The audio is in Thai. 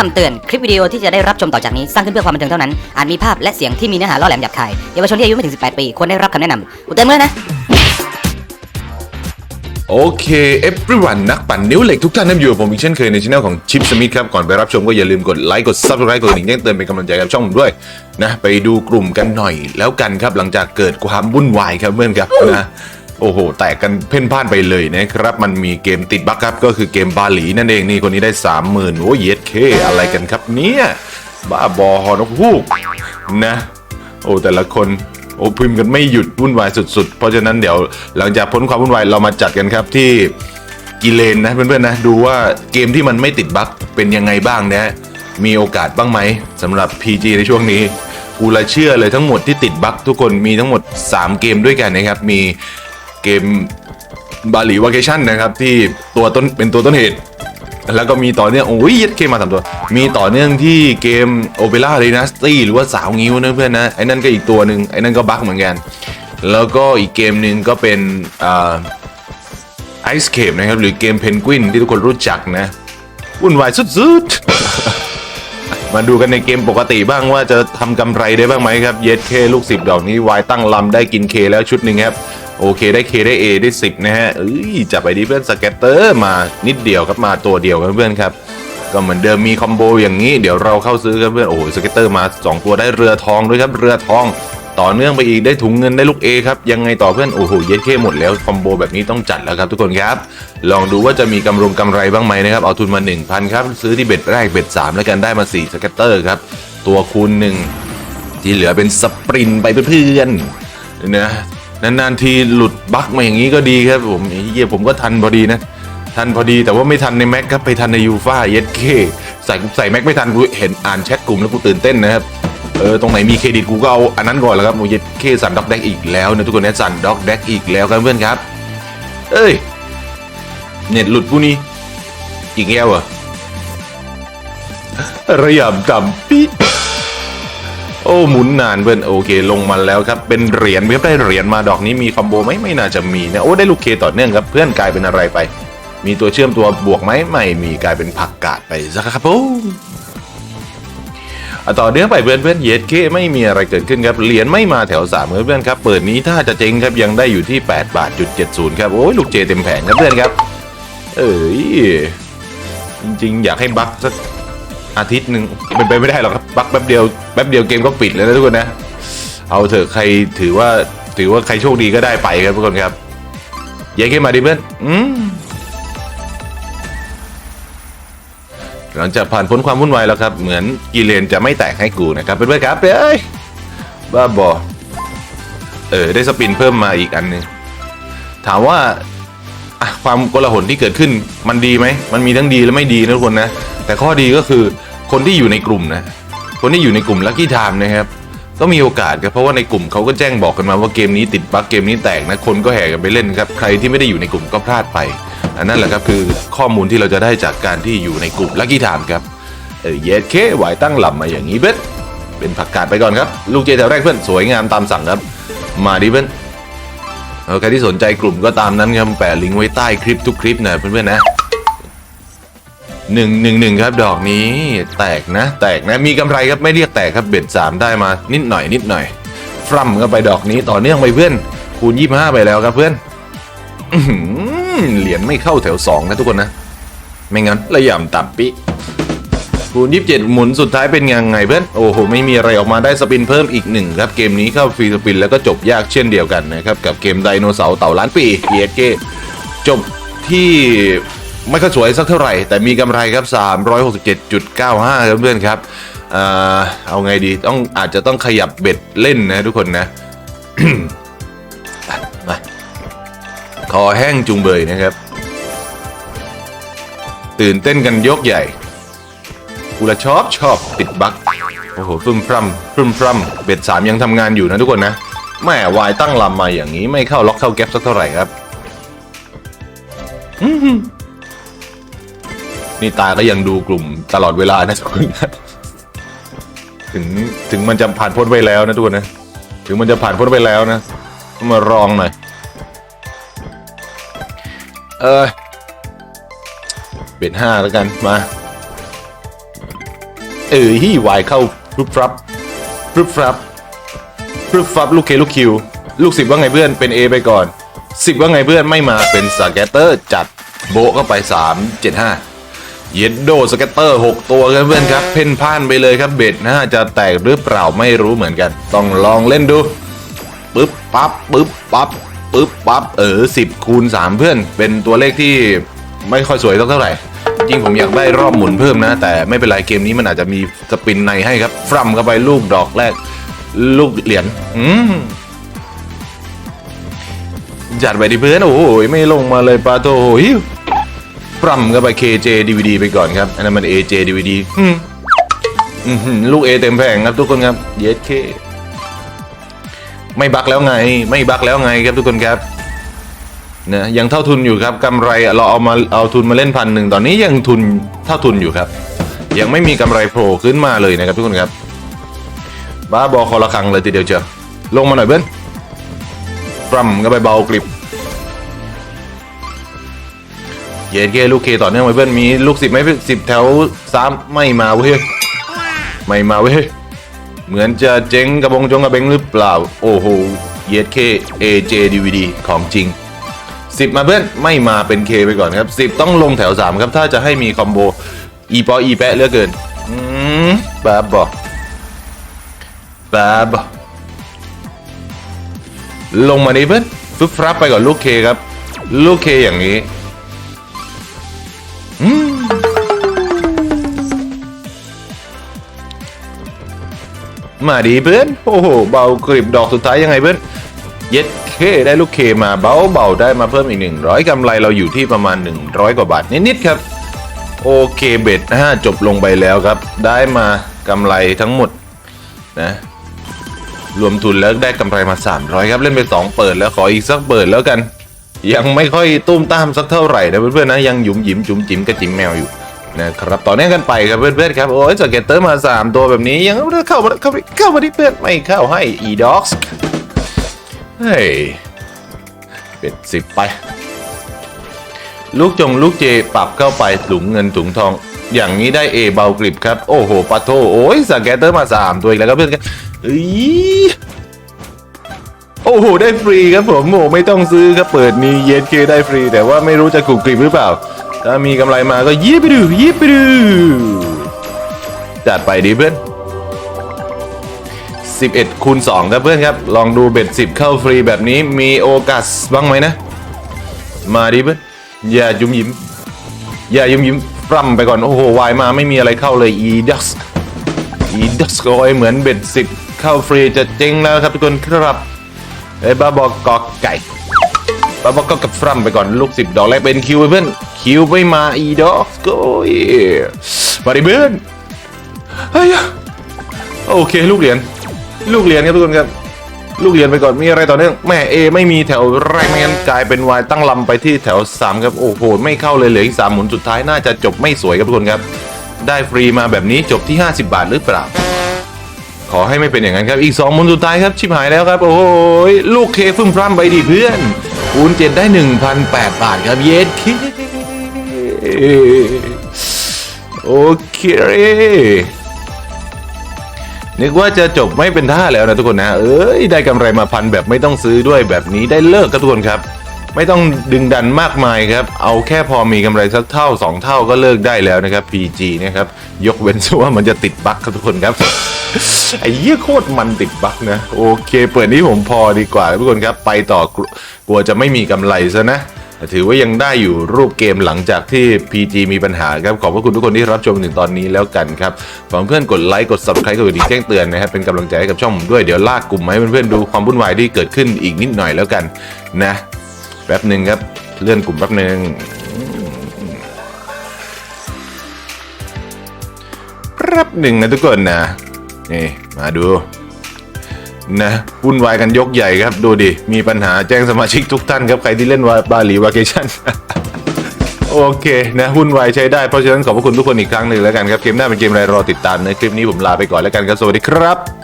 คำเตือน คลิปวิดีโอที่จะได้รับชมต่อจากนี้ สร้างขึ้นเพื่อความบันเทิงเท่านั้น อาจมีภาพและเสียงที่มีเนื้อหาล่อแหลมหยาบคายเยาวชนที่อายุไม่ถึง 18 ปี ควรได้รับคำแนะนำกูเตือนเลยนะ โอเค everyone นักปั่นนิ้วเหล็กทุกท่านนั่นอยู่กับผมอีกเช่นเคยในช่องของชิปสมิธครับ ก่อนไปรับชมก็อย่าลืมกดไลค์กด subscribe กดกระดิ่งแจ้งเตือนเป็นกำลังใจกับช่องผมด้วยนะไปดูกลุ่มกันหน่อยแล้วกันครับหลังจากเกิดความวุ่นวายครับเพื่อนครับนะ โอ้โห แตกกันเพ่นพ่านไปเลยนะครับ มันมีเกมติดบั๊กครับ ก็คือเกมบาหลีนั่นเองนี่คนนี้ได้ 30,000 โอ้ยเย็ดเค อะไรกันครับเนี่ยบ้าบอฮอนกฮูกนะ โอ้แต่ละคนโอ้พิมพ์กันไม่หยุดวุ่นวายสุดๆ เพราะฉะนั้นเดี๋ยวหลังจากพ้นความวุ่นวายเรามาจัดกันครับที่กิเลนนะเพื่อนๆนะดูว่าเกมที่มันไม่ติดบั๊กเป็นยังไงบ้างนะ มีโอกาสบ้างไหมสำหรับ PG ในช่วงนี้กูละเชื่อเลยทั้งหมดที่ติดบั๊กทุกคนมีทั้งหมด 3 เกมด้วยกันนะครับมี เกมบาหลีวาเกชั่นนะครับ ที่ตัวต้นเป็นตัวต้นเหตุ แล้วก็มีต่อเนื่องโอ้ยยัดเกมมาสามตัว มีต่อเนื่องที่เกม Opera Dynasty หรือว่าสาวงิ้วนะเพื่อนนะ ไอ้นั่นก็อีกตัวหนึ่งไอ้นั่นก็บั๊กเหมือนกัน แล้วก็อีกเกมหนึ่งก็เป็นไอ่า Ice Cape นะครับ หรือเกมเพนกวินที่ทุกคนรู้จักนะวุ่นวายสุดๆ มาดูกันในเกมปกติบ้างว่าจะทำกำไรได้บ้างไหมครับ เย็ดเคลูก10ดอกนี้วายตั้งลำได้กินเคแล้วชุดหนึ่งครับ โอเคได้เคได้ A ได้ 10 นะฮะเอ้ยจับไปดีเพื่อนสเก็ตเตอร์มานิดเดียวครับมาตัวเดียวครับเพื่อนครับก็เหมือนเดิมมีคอมโบอย่างนี้เดี๋ยวเราเข้าซื้อกันเพื่อนโอ้โหสเก็ตเตอร์มา 2 ตัวได้เรือทองด้วยครับเรือทอง ต่อเนื่องไปอีกได้ถุงเงินได้ลูก A ครับยังไงต่อเพื่อนโอ้โหเย็ดเคหมดแล้วคอมโบแบบนี้ต้องจัดแล้วครับทุกคนครับ ลองดูว่าจะมีกำรงกำไรบ้างไหมนะครับเอาทุนมา 1,000 ครับ ซื้อที่เบ็ดแรกเบ็ด3แล้วกันได้มา 4 สเก็ตเตอร์ครับตัวคูณหนึ่งที่เหลือเป็นสปรินไปเพื่อนๆนะ นานๆทีหลุดบั๊กมาอย่างนี้ก็ดีครับผมไอ้เหี้ยผมก็ทันพอดีนะ ทันพอดีแต่ว่าไม่ทันในแม็กครับไปทันในยูฟ่าเย็ดเคใส่ใส่แม็กไม่ทันกูเห็นอ่านแชทกลุ่มแล้วกูตื่นเต้นนะครับเออตรงไหนมีเครดิตกูก็เอาอันนั้นก่อนแล้วครับโอเย็ดเคสันด็อกแดกอีกแล้วนะทุกคนนะสันด็อกแดกอีกแล้วครับเพื่อนครับ เอ้ยเน็ตหลุดผู้นี้อีกแล้วเหรอระยำจำปีโอ้หมุนนานเพื่อนโอเค ลงมาแล้วครับเป็นเหรียญครับได้เหรียญมาดอกนี้มีคอมโบไหมไม่น่าจะมีนะโอ้ได้ลูกเคต่อเนื่องครับเพื่อนกลายเป็นอะไรไป มีตัวเชื่อมตัวบวกไหมไม่มีกลายเป็นผักกาดไปซะครับผมอะต่อเนื่องไปเพื่อนเพื่อนเยสเคไม่มีอะไรเกิดขึ้นครับเหรียญไม่มาแถวสามเพื่อนครับเปิดนี้ถ้าจะเจ๊งครับยังได้อยู่ที่8บาทจุดเจ็ดศูนย์ครับโอ้ยลูกเจเต็มแผงครับเพื่อนครับ เอ้ยจริงๆ อยากให้บักสัก อาทิตย์หนึ่งเป็นไปไม่ได้หรอกครับบักแป๊บเดียวแป๊บเดียวเกมก็ปิดแล้วนะทุกคนนะ เอาเถอะใครถือว่าถือว่าใครโชคดีก็ได้ไปครับทุกคนครับย้ายขึ้นมาดิเพื่อนอืมหลังจากผ่านพ้นความวุ่นวายแล้วครับ เหมือนกีเลนจะไม่แตกให้กูนะครับเพื่อนๆครับเอ้ยบ้าบอเออได้สปินเพิ่มมาอีกอันหนึงถามว่าความโกลาหลที่เกิดขึ้นมันดีไหมมันมีทั้งดีและไม่ดีนะทุกคนนะ แต่ข้อดีก็คือคนที่อยู่ในกลุ่มนะ คนที่อยู่ในกลุ่มลัคกี้ไทม์นะครับ ก็มีโอกาสครับเพราะว่าในกลุ่มเขาก็แจ้งบอกกันมาว่าเกมนี้ติดบั๊กเกมนี้แตกนะ คนก็แห่กันไปเล่นครับ ใครที่ไม่ได้อยู่ในกลุ่มก็พลาดไป อันนั้นแหละครับคือข้อมูลที่เราจะได้จากการที่อยู่ในกลุ่มลัคกี้ไทม์ครับ เออเยสเคไหวตั้งลำมาอย่างนี้เบ็ดเป็นผักกาดไปก่อนครับ ลูกเจแถวแรกเพื่อนสวยงามตามสั่งครับ มาดิเพื่อนใครที่สนใจกลุ่มก็ตามนั้นครับแปะลิงก์ไว้ใต้คลิปทุกคลิปนะเพื่อนๆนะ หนึ่งหนึ่งหนึ่งครับดอกนี้แตกนะ แตกนะมีกำไรครับไม่เรียกแตกครับเบ็ดสามได้มา นิดหน่อยนิดหน่อยฟรัมก็ไปดอกนี้ต่อเนื่องไปเพื่อน คูณยี่ห้าไปแล้วครับเพื่อนเหรียญไม่เข้าแถวสองนะทุกคนนะ ไม่งั้นระยำต่ำปิคูณ27หมุนสุดท้ายเป็นยังไงเพื่อนโอ้โหไม่มีอะไรออกมาได้สปินเพิ่มอีกหนึ่งครับเกมนี้เข้าฟรีสปินแล้วก็จบยากเช่นเดียวกันนะครับกับเกมไดโนเสาร์เต่าล้านปี ESK จบที่ ไม่ค่อยสวยสักเท่าไหร่ แต่มีกำไรครับ 367.95ครับเพื่อนครับเออเอาไงดีต้องอาจจะต้องขยับเบ็ดเล่นนะทุกคนนะมาคอแห้งจุงเบยนะครับ ตื่นเต้นกันยกใหญ่กูละชอบชอบติดบั๊กโอ้โหฟึ่มพรัมฟึ่มพรัมเบ็ดสามยังทำงานอยู่นะทุกคนนะแม่วายตั้งลำมาอย่างนี้ไม่เข้าล็อกเข้าแก๊ปสักเท่าไหร่ครับ อื้อหือ นี่ตาก็ยังดูกลุ่มตลอดเวลานะทุกคนถึงถึงมันจะผ่านพ้นไปแล้วนะทุกคนนะ ถึงมันจะผ่านพ้นไปแล้วนะมารองหน่อย เออเบ็ดห้าแล้วกันมา เออฮี่วายเข้าปรึบฟรับปรึบฟรับปรึบฟรับลูกเคลูกคิว ลูกสิบว่าไงเพื่อนเป็น A ไปก่อนสิบว่าไงเพื่อนไม่มาเป็นสแกตเตอร์จัดโบเข้าไป3 7 5เจ็ดห้า ยนโดสเก็ตเตอร์ 6 ตัวครับเพื่อนครับ เพ่นพ่านไปเลยครับเบ็ดนะจะแตกหรือเปล่าไม่รู้เหมือนกัน ต้องลองเล่นดูปึ๊บปั๊บปึ๊บปั๊บปึ๊บปั๊บเออสิบคูณ3เพื่อน เป็นตัวเลขที่ไม่ค่อยสวยสักเท่าไหร่จริงผมอยากได้รอบหมุนเพิ่มนะ แต่ไม่เป็นไรเกมนี้มันอาจจะมีสปินในให้ครับฟรัมเข้าไปลูกดอกแรก ลูกเหรียญอืมจัดไปดิเพื่อนโอ้โหไม่ลงมาเลยปาโตหิว ปรัมก็ไป KJ DVD ไปก่อนครับ อันนั้นมัน AJ DVD อืมอื้อหือลูก A เต็มแผงครับทุกคนครับ เยสเคไม่บักแล้วไง ไม่บักแล้วไงครับทุกคนครับนะยังเท่าทุนอยู่ครับกำไรเราเอามาเอาทุนมาเล่นพันหนึ่งตอนนี้ยังทุนเท่าทุนอยู่ครับ ยังไม่มีกำไรโผล่ขึ้นมาเลยนะครับทุกคนครับบ้าบอคอละครังเลยทีเดียวเชียวลงมาหน่อยเบิ้ลปรัมก็ไปเบากริบ เย็นเกลูกเคต่อเนื่องไว้เพื่อนมีลูกสิบไหมสิบแถวสามไม่มาเว้ยไม่มาเว้ยเหมือนจะเจ๊งกระบงจงกระเบงหรือเปล่า โอ้โหเย็ดเค AJ DVD ของจริงสิบมาเพื่อนไม่มาเป็นเคไปก่อนครับสิบต้องลงแถวสามครับถ้าจะให้มีคอมโบอีปออีแปะเลือเกินอืมบ้าบอบ้าบอลงมาดิเพื่อนฟึบฟรับไปก่อนลูกเคครับ ลูกเคอย่างนี้ มาดีเพื่อน โอ้โห เบากริบดอกสุดท้ายยังไงเพื่อน เย็ดเคได้ลูกเคมาเบาเบาได้มาเพิ่มอีก 100กำไรเราอยู่ที่ประมาณ 100 กว่าบาทนิดๆครับ โอเคเบ็ดนะฮะจบลงไปแล้วครับ ได้มากำไรทั้งหมดนะรวมทุนแล้วได้กำไรมา 300 ครับเล่นไป 2 เปิดแล้วขออีกสักเปิดแล้วกัน ยังไม่ค่อยตุ้มตามสักเท่าไหร่นะเพื่อนๆนะยังหยุมหยิมจุ๋มจิ๋มกระจิ๋มแมวอยู่ นะครับต่อเนื่องกันไปครับเพื่อนๆครับ โอ้ยสเกตเตอร์มา 3 ตัวแบบนี้ยังเข้ามาเข้ามาเข้ามาที่เพื่อนไม่เข้าให้อีด็อกส์เฮ้ยเป็นสิบไป ลูกจงลูกเจปรับเข้าไปถุงเงินถุงทอง อย่างนี้ได้เอเบากริบครับ โอ้โหปะโทโอ้ยสเก็ตเตอร์มา 3 ตัวอีกแล้วครับเพื่อนครับอ้ยโอ้โห ได้ฟรีครับผมโอ้ไม่ต้องซื้อครับเปิดนี้เย็นเคได้ฟรี แต่ว่าไม่รู้จะกรุบกริบหรือเปล่า ถ้ามีกำไรมาก็ยิบไปดูยิบไปดูจัดไปดีเพื่อน11คูณ2ครับเพื่อนครับ ลองดูเบ็ด 10 เข้าฟรีแบบนี้มีโอกาสบ้างไหมนะ มาดีเพื่อนอย่ายุ่มยิ้ม อย่ายุ่มยิ้มฟรัมไปก่อน โอ้โหวายมาไม่มีอะไรเข้าเลยอีดัสอีดัสก็เหมือนเบ็ด 10 เข้าฟรีจะเจ๊งแล้วครับทุกคนครับเอ้บ้าบอกกอกไก่บ้าบอกก็กับฟรัมไปก่อนลูกสิบดอกแรกเป็นคิวเพื่อน คิวไม่มาอีดอกก็มาดิเพื่อนเฮ้ยโอเคลูกเหรียญลูกเหรียญครับทุกคนครับลูกเหรียญไปก่อนมีอะไรต่อเนื่องแม่เอไม่มีแถวแรกไม่งั้นกลายเป็นวายตั้งลำไปที่แถวสามครับโอ้โหไม่เข้าเลยเหลืออีกสามหมุนสุดท้ายน่าจะจบไม่สวยครับทุกคนครับ ได้ฟรีมาแบบนี้จบที่ 50 บาทหรือเปล่า ขอให้ไม่เป็นอย่างนั้นครับอีก2มุนสุดท้ายครับชิบหายแล้วครับ โอ้ยลูกเคฟึ่มพร่ำไปดิเพื่อนคูณเจ็ดได้ 1,008 บาทครับเย็ดเค โอเค นึกว่าจะจบไม่เป็นท่าแล้วนะทุกคนนะ เอ้ย ได้กำไรมาพันแบบไม่ต้องซื้อด้วยแบบนี้ได้เลิกครับทุกคนครับ ไม่ต้องดึงดันมากมายครับ เอาแค่พอมีกำไรสักเท่า 2 เท่าก็เลิกได้แล้วนะครับ PG นะครับ ยกเว้นว่ามันจะติดบั๊กครับทุกคนครับไอ้เหี้ยโคตรมันติดบั๊กนะ โอเค เปิดนี้ผมพอดีกว่าทุกคนครับ ไปต่อกลัวจะไม่มีกำไรซะนะ ถือว่ายังได้อยู่รูปเกมหลังจากที่ PG มีปัญหาครับ ขอบพระคุณทุกคนที่รับชมถึงตอนนี้แล้วกันครับฝากเพื่อนกดไลค์กด subscribe กดกระดิ่งแจ้งเตือนนะครับเป็นกำลังใจให้กับช่องผมด้วยเดี๋ยวลากกลุ่มมาให้เพื่อนๆดูความวุ่นวายที่เกิดขึ้นอีกนิดหน่อยแล้วกันนะแป๊บหนึ่งครับเลื่อนกลุ่มแป๊บหนึ่งแป๊บหนึ่งนะทุกคนนะนี่มาดู นะวุ่นวายกันยกใหญ่ครับ ดูดิ มีปัญหาแจ้งสมาชิกทุกท่านครับ ใครที่เล่นวาบาหลีวาเกชั่นโอเคนะวุ่นวายใช้ได้ เพราะฉะนั้นขอบพระคุณทุกคนอีกครั้งหนึ่งแล้วกันครับ เกมหน้าเป็นเกมอะไรรอติดตามในคลิปนี้ผมลาไปก่อนแล้วกันครับ สวัสดีครับ